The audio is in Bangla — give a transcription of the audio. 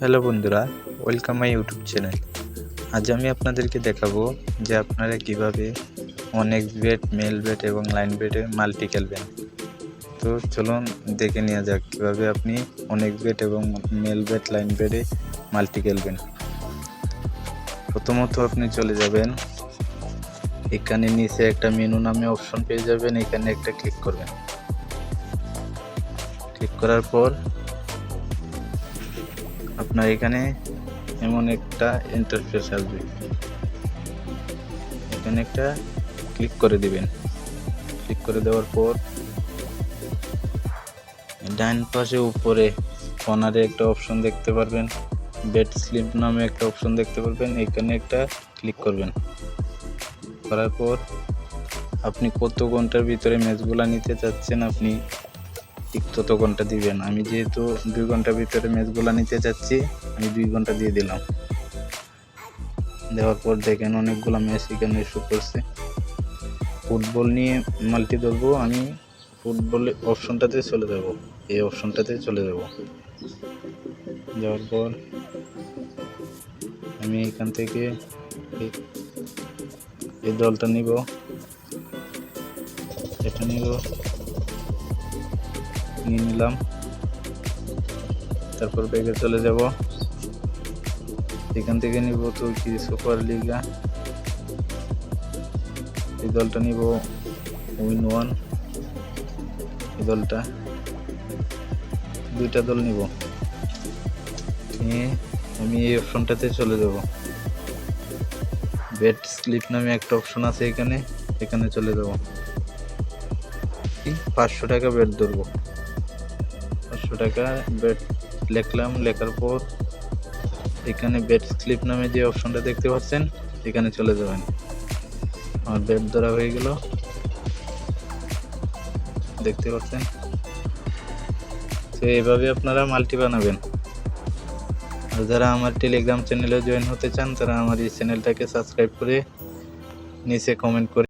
হ্যালো বন্ধুরা ওয়েলকাম মাই ইউটিউব চ্যানেল আজ আমি আপনাদেরকে দেখাবো যে আপনারা কীভাবে অনেক বেড মেল বেড এবং লাইন বেডে মাল্টি খেলবেন। তো চলুন দেখে নেওয়া যাক কীভাবে আপনি অনেক বেড এবং মেল বেড লাইন বেডে মাল্টি খেলবেন। প্রথমত আপনি চলে যাবেন, এখানে নিচে একটা মেনু নামে অপশন পেয়ে যাবেন, এখানে একটা ক্লিক করবেন। ক্লিক করার পর আপনার এখানে এমন একটা ইন্টারফেস আসবে। এখানে একটা ক্লিক করে দিবেন। ক্লিক করে দেওয়ার পর ডান পাশে উপরে কর্নারে একটা অপশন দেখতে পারবেন। বেড স্লিপ নামে একটা অপশন দেখতে পারবেন। এখানে একটা ক্লিক করবেন। করার পর আপনি কত ঘণ্টার ভিতরে ম্যাচগুলো নিতে চাচ্ছেন আপনি ঠিক তত ঘণ্টা দিবেন আমি যেহেতু দুই ঘণ্টার ভিতরে ম্যাচগুলো নিতে চাচ্ছি, আমি দুই ঘণ্টা দিয়ে দিলাম। দেওয়ার পর দেখেন অনেকগুলো ম্যাচ এখানে শো করছে। ফুটবল নিয়ে মাল্টি ধরবো, আমি ফুটবলের অপশনটাতে চলে যাব। এই অপশনটাতে চলে যাব। যাওয়ার পর আমি এখান থেকে এই দলটা নিব। এটা নিব। নিয়ে নিলাম। তারপর ব্যাগে চলে যাব। এখান থেকে নিব তুর্কি সুপার লিগা। এই দলটা নিব উইন ওয়ান। এই দলটা। দুইটা দল নিব। নিয়ে আমি এই অপশনটাতে চলে যাব। বেড স্লিপ নামে একটা অপশন আছে এখানে। এখানে চলে যাব। পাঁচশো টাকা বেড ধরবো। পাঁচশো টাকা বেড লিখলাম, লেখার পর এখানে বেড স্লিপ নামে যে অপশনটা দেখতে পাচ্ছেন, এখানে চলে যাবেন। আমার বেড ধরা হয়ে গেল। দেখতে পাচ্ছেন? তো এইভাবে আপনারা মাল্টি বানাবেন। আর যারা আমার টেলিগ্রাম চ্যানেলে জয়েন হতে চান, তারা আমার এই চ্যানেলটাকে সাবস্ক্রাইব করে নিচে কমেন্ট করে